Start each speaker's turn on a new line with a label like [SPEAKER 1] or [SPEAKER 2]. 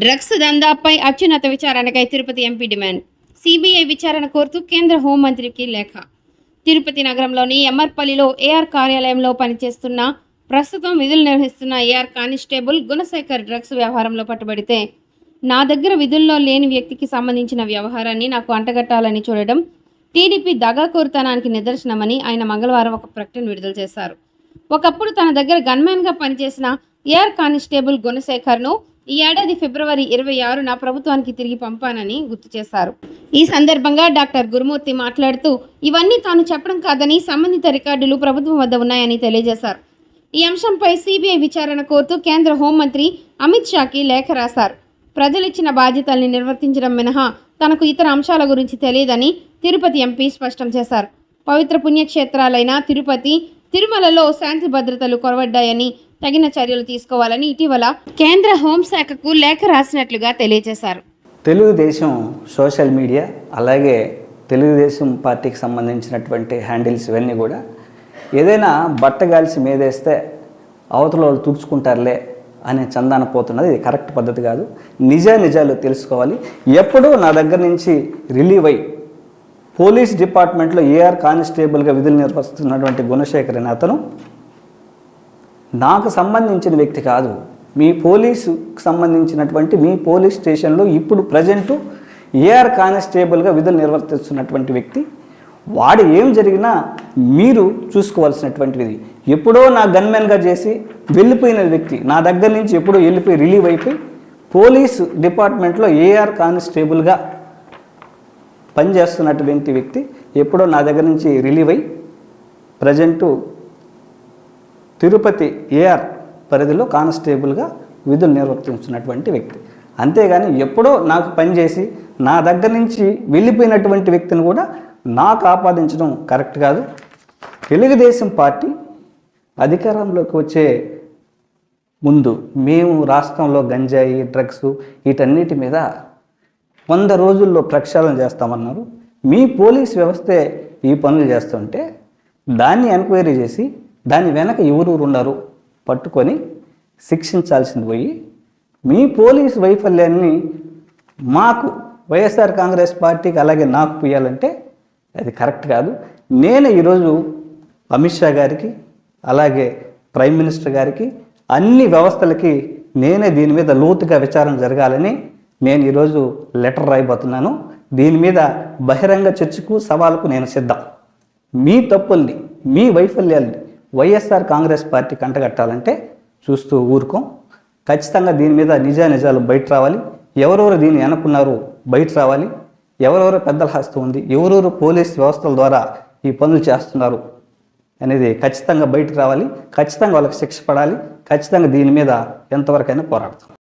[SPEAKER 1] Drugs దందాపై అత్యున్నత విచారణకై తిరుపతి ఎంపీ డిమాండ్. సిబిఐ విచారణ కోరుతూ కేంద్ర హోంమంత్రికి లేఖ. తిరుపతి నగరంలోని ఎమ్మర్పల్లిలో ఏఆర్ కార్యాలయంలో పనిచేస్తున్న ప్రస్తుతం విధులు నిర్వహిస్తున్న ఏఆర్ కానిస్టేబుల్ గుణశేఖర్ డ్రగ్స్ వ్యవహారంలో పట్టుబడితే నా దగ్గర విధుల్లో లేని వ్యక్తికి సంబంధించిన వ్యవహారాన్ని నాకు అంటగట్టాలని చూడడం టీడీపీ దగాకోరుతనానికి నిదర్శనమని ఆయన మంగళవారం ఒక ప్రకటన విడుదల చేశారు. ఒకప్పుడు తన దగ్గర గన్మ్యాన్గా పనిచేసిన ఏఆర్ కానిస్టేబుల్ గుణశేఖర్ను ఈ ఏడాది ఫిబ్రవరి ఇరవై ఆరున ప్రభుత్వానికి తిరిగి పంపానని గుర్తు చేశారు. ఈ సందర్భంగా డాక్టర్ గురుమూర్తి మాట్లాడుతూ ఇవన్నీ తాను చెప్పడం కాదని సంబంధిత రికార్డులు ప్రభుత్వం వద్ద ఉన్నాయని తెలియజేశారు. ఈ అంశంపై సిబిఐ విచారణ కోరుతూ కేంద్ర హోంమంత్రి అమిత్ షాకి లేఖ రాశారు. ప్రజలిచ్చిన బాధ్యతల్ని నిర్వర్తించడం మినహా తనకు ఇతర అంశాల గురించి తెలియదని తిరుపతి ఎంపీ స్పష్టం చేశారు. పవిత్ర పుణ్యక్షేత్రాలైన తిరుపతి తిరుమలలో శాంతి భద్రతలు కొరవడ్డాయని తగిన చర్యలు తీసుకోవాలని ఇటీవల కేంద్ర హోంశాఖకు లేఖ రాసినట్లుగా తెలియజేశారు.
[SPEAKER 2] తెలుగుదేశం సోషల్ మీడియా అలాగే తెలుగుదేశం పార్టీకి సంబంధించినటువంటి హ్యాండిల్స్ ఇవన్నీ కూడా ఏదైనా బట్టగాల్సి మీదేస్తే అవతల వాళ్ళు తుడుచుకుంటారులే అనే చందాన పోతున్నది. ఇది కరెక్ట్ పద్ధతి కాదు. నిజ నిజాలు తెలుసుకోవాలి. ఎప్పుడూ నా దగ్గర నుంచి రిలీవ్ అయ్యి పోలీస్ డిపార్ట్మెంట్లో ఏఆర్ కానిస్టేబుల్గా విధులు నిర్వహిస్తున్నటువంటి గుణశేఖర్ అనే అతను నాకు సంబంధించిన వ్యక్తి కాదు. మీ పోలీసుకు సంబంధించినటువంటి మీ పోలీస్ స్టేషన్లో ఇప్పుడు ప్రజెంటు ఏఆర్ కానిస్టేబుల్గా విధులు నిర్వర్తిస్తున్నటువంటి వ్యక్తి. వాడు ఏం జరిగినా మీరు చూసుకోవాల్సినటువంటిది. ఎప్పుడో నా గన్మెన్గా చేసి వెళ్ళిపోయిన వ్యక్తి నా దగ్గర నుంచి ఎప్పుడో వెళ్ళిపోయి రిలీవ్ అయిపోయి పోలీసు డిపార్ట్మెంట్లో ఏఆర్ కానిస్టేబుల్గా పనిచేస్తున్నటువంటి వ్యక్తి ఎప్పుడో నా దగ్గర నుంచి రిలీవ్ అయి ప్రజెంటు తిరుపతి ఏఆర్ పరిధిలో కానిస్టేబుల్గా విధులు నిర్వర్తించినటువంటి వ్యక్తి. అంతేగాని ఎప్పుడో నాకు పనిచేసి నా దగ్గర నుంచి వెళ్ళిపోయినటువంటి వ్యక్తిని కూడా నాకు ఆపాదించడం కరెక్ట్ కాదు. తెలుగుదేశం పార్టీ అధికారంలోకి వచ్చే ముందు మేము రాష్ట్రంలో గంజాయి డ్రగ్స్ వీటన్నిటి మీద వంద రోజుల్లో ప్రక్షాళన చేస్తామన్నారు. మీ పోలీస్ వ్యవస్థే ఈ పనులు చేస్తుంటే దాన్ని ఎంక్వైరీ చేసి దాని వెనక ఎవరూరు ఉన్నారు? పట్టుకొని శిక్షించాల్సింది పోయి మీ పోలీస్ వైఫల్యాన్ని మాకు వైఎస్ఆర్ కాంగ్రెస్ పార్టీకి అలాగే నాకు పోయాలంటే అది కరెక్ట్ కాదు. నేను ఈరోజు అమిత్ షా గారికి అలాగే ప్రైమ్ మినిస్టర్ గారికి అన్ని వ్యవస్థలకి నేనే దీని మీద లోతుగా విచారణ జరగాలని నేను ఈరోజు లెటర్ రాయబోతున్నాను. దీని మీద బహిరంగ చర్చకు సవాలుకు నేను సిద్ధం. మీ తప్పుల్ని మీ వైఫల్యాల్ని వైఎస్ఆర్ కాంగ్రెస్ పార్టీ కంటగట్టాలంటే చూస్తూ ఊరుకోం. ఖచ్చితంగా దీని మీద నిజా నిజాలు బయట రావాలి. ఎవరెవరు దీన్ని అనుకున్నారు బయట రావాలి. ఎవరెవరు పెద్దల హస్తం ఉంది ఎవరెవరు పోలీస్ వ్యవస్థల ద్వారా ఈ పనులు చేస్తున్నారు అనేది ఖచ్చితంగా బయటకు రావాలి. ఖచ్చితంగా వాళ్ళకి శిక్ష పడాలి. ఖచ్చితంగా దీని మీద ఎంతవరకైనా పోరాడతాం.